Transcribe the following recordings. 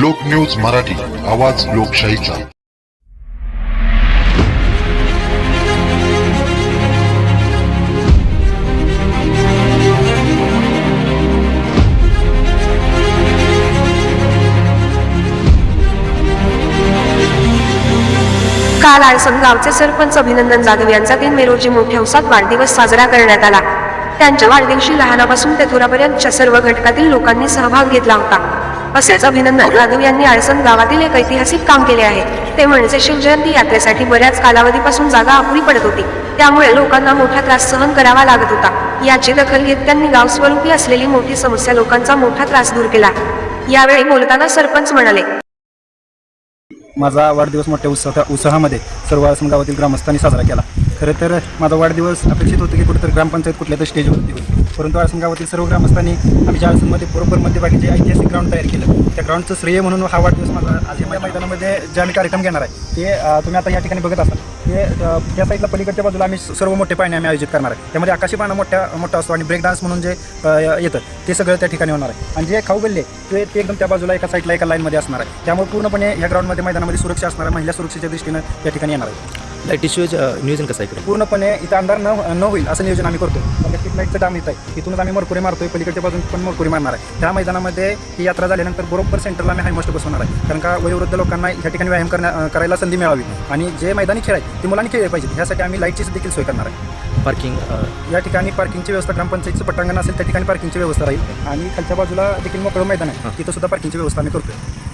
लोकन्यूज मराठी आवाज लोकशाहीचा. काल आळसंग गावचे सरपंच अभिनंदन जाधव यांचा तीन मे रोजी मोठ्या उसात वाढदिवस साजरा करण्यात आला. त्यांच्या वाढदिवशी लहानापासून ते थोरापर्यंतच्या सर्व घटकातील लोकांनी सहभाग घेतला होता. असेच अभिनंदन जाधव यांनी आळसंग गावातील एक ऐतिहासिक काम केले आहे. ते म्हणजे शिवजयंती यात्रेसाठी बऱ्याच कालावधीपासून जागा अपुरी पडत होती. त्यामुळे लोकांना मोठा त्रास सहन करावा लागत होता. याची दखल घेत त्यांनी गाव स्वरूपी असलेली मोठी समस्या लोकांचा मोठा त्रास दूर केला. यावेळी बोलताना सरपंच म्हणाले माझा वाढदिवस मोठ्या उत्साह उत्साहामध्ये सर्व आळसम गावातील ग्रामस्थांनी साजरा केला. खरं तर माझा वाढदिवस अपेक्षित होतं की कुठेतरी ग्रामपंचायत कुठल्या तर स्टेजवरती होईल. परंतु आळसम गावातील सर्व ग्रामस्थांनी आम्ही ज्या आळसममध्ये बरोबर मध्यभागी ऐतिहासिक ग्राउंड तयार केलं त्या ग्राउंडचं श्रेय म्हणून हा वाढदिवस माझा आज या मैदानामध्ये जे आम्ही कार्यक्रम घेणार आहे ते तुम्ही आता या ठिकाणी बघत असाल. ते त्या साईडला पलीकडच्या बाजूला आम्ही सर्व मोठे पाळणे आम्ही आयोजित करणार आहे. त्यामध्ये आकाशी पाळणा मोठ्या मोठा असतो आणि ब्रेक डान्स म्हणून जे येतं ते सगळं त्या ठिकाणी होणार आहे. आणि जे खाऊ गल्ले ते ते एकदम त्या बाजूला एका साईडला एका लाईनमध्ये असणार आहे. त्यामुळे पूर्णपणे या ग्राउंडमध्ये मैदानामध्ये सुरक्षा असणार आहे महिला सुरक्षेच्या दृष्टीनं त्या ठिकाणी येणार आहे. लाईटी शिवाय नियोजन कसं आहे इकडे? पूर्णपणे इथं अंधार न न होईल असं नियोजन आम्ही करतो इलेक्ट्रिक लाईटचं डाम येत आहे. इथूनच आम्ही मरकुरी मारतोय. पलीकडच्या बाजून पण मरकुरी मारणार आहे. त्या मैदानामध्ये ही यात्रा झाल्यानंतर बरोबर सेंटरला आम्ही हायमोस्ट बसवणार आहे. कारण का वयोवृद्ध लोकांना या ठिकाणी व्यायाम करण्या करायला संधी मिळावी. आणि जे मैदानी खेळ आहेत ते मुलांनी खेळले पाहिजे ह्यासाठी आम्ही लाईटची देखील सोय करणार आहे. पार्किंग या ठिकाणी पार्किंगची व्यवस्था ग्रामपंचायतीचं पटांगण असेल त्या ठिकाणी पार्किंगची व्यवस्था राहील. आणि खालच्या बाजूला देखील मोकळं मैदान आहे. तिथं सुद्धा पार्किंगची व्यवस्था आम्ही करतोय.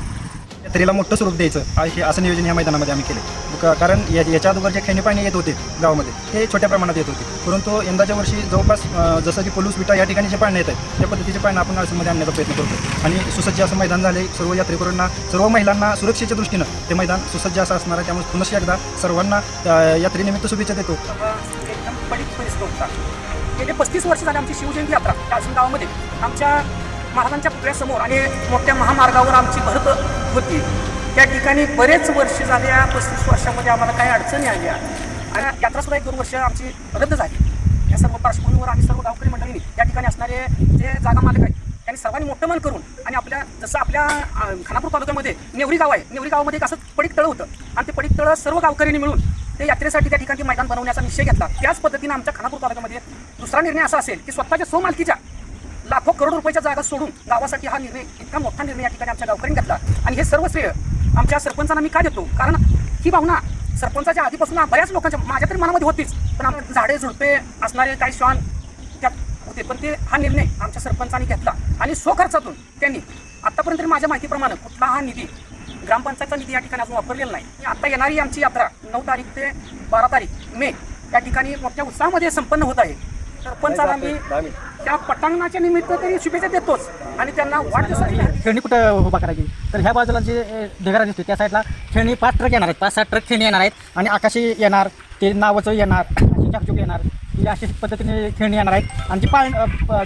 यात्रेला मोठं स्वरूप द्यायचं. असे असं नियोजन या मैदानामध्ये आम्ही केले क- कारण या याच्या अगोदर जे खेणी पाणी येत होते गावामध्ये ते छोट्या प्रमाणात येत होते. परंतु यंदाच्या वर्षी जवळपास जसं की पोलूस विटा या ठिकाणी जे पाणी येत आहे त्या पद्धतीचे पाणी आपण आळसमध्ये आणण्याचा प्रयत्न करतो आणि सुसज्ज असं मैदान झाले सर्व यात्रेकरूंना सर्व महिलांना सुरक्षेच्या दृष्टीनं ते मैदान सुसज्ज असं असणार आहे. त्यामुळे पुन्हा एकदा सर्वांना यात्रेनिमित्त शुभेच्छा देतो. एकदम परिस्थिती होता. गेले पस्तीस वर्ष झाले आमची शिवजयंती यात्रा काळसण गावामध्ये. आमच्या महाराजांच्या पुतळ्यासमोर आणि मोठ्या महामार्गावर आमची भरत होती. त्या ठिकाणी बरेच वर्ष झाले या पस्तीस वर्षामध्ये आम्हाला काही अडचणी आल्या. आणि यात्रासुद्धा एक दोन वर्ष आमची रद्द झाली. या सर्व पार्श्वभूमीवर आम्ही सर्व गावकरी मंडळींनी त्या ठिकाणी असणारे जे जागा मालक आहेत त्यांनी सर्वांनी मोठं मन करून आणि आपल्या जसं आपल्या खानापूर तालुक्यामध्ये नेवरी गाव आहे. नेवरी गावामध्ये एक असं पडीक तळं होतं. आणि ते पडीक तळं सर्व गावकऱ्यांनी मिळून ते यात्रेसाठी त्या ठिकाणी मैदान बनवण्याचा निश्चय घेतला. त्याच पद्धतीने आमच्या खानापूर तालुक्यामध्ये दुसरा निर्णय असा असेल की स्वतःच्या स्वमालकीच्या लाखो करोड रुपयाच्या जागा सोडून गावासाठी हा निर्णय इतका मोठा निर्णय या ठिकाणी आमच्या गावकऱ्यांनी घेतला. आणि हे सर्व श्रेय आमच्या सरपंचांना मी का देतो? कारण ही भावना सरपंचाच्या आधीपासून बऱ्याच लोकांच्या माझ्या तरी मनामध्ये होतीच. पण आम्ही झाडे झुडपे असणारे काही श्वान त्यात होते. पण ते हा निर्णय आमच्या सरपंचांनी घेतला. आणि स्वखर्चातून त्यांनी आत्तापर्यंत तरी माझ्या माहितीप्रमाणे कुठला हा निधी ग्रामपंचायतचा निधी या ठिकाणी अजून वापरलेला नाही. आता येणारी आमची यात्रा नऊ तारीख ते बारा तारीख मे या ठिकाणी मोठ्या उत्साहामध्ये संपन्न होत आहे. सरपंचाला मी त्या पटांगणाच्या निमित्त तरी शुभेच्छा देतोच. आणि त्यांना वाढदिवसाच्या खेळणी कुठं उभा करायची? तर ह्या बाजूला जे अ, ढेकरा दिसतो त्या साईडला खेळणी पाच ट्रक येणार आहेत. पाच सात ट्रक खेळणी येणार आहेत. आणि आकाशी येणार ते नावाचं येणार अशी चाकचूक येणार. ही अशी पद्धतीने खेळणी येणार आहेत. आणि जी पाळ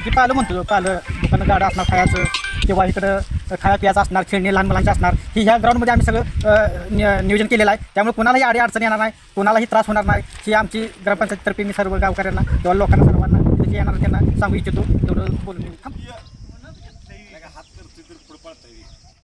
जी पालं म्हणतो पालं दुकानं गाडं असणार खायचं किंवा इकडं खाया पियाचं असणार खेळणी लहान मुलांचे असणार ही ह्या ग्राउंडमध्ये आम्ही सगळं नियोजन केलेलं आहे. त्यामुळे कोणालाही आडी अडचण येणार नाही कोणालाही त्रास होणार नाही. ही आमची ग्रामपंचायततर्फे मी सर्व गावकऱ्यांना किंवा लोकांना सर्वांना येणार त्यांना सांगू इच्छितो. तेवढं बोलून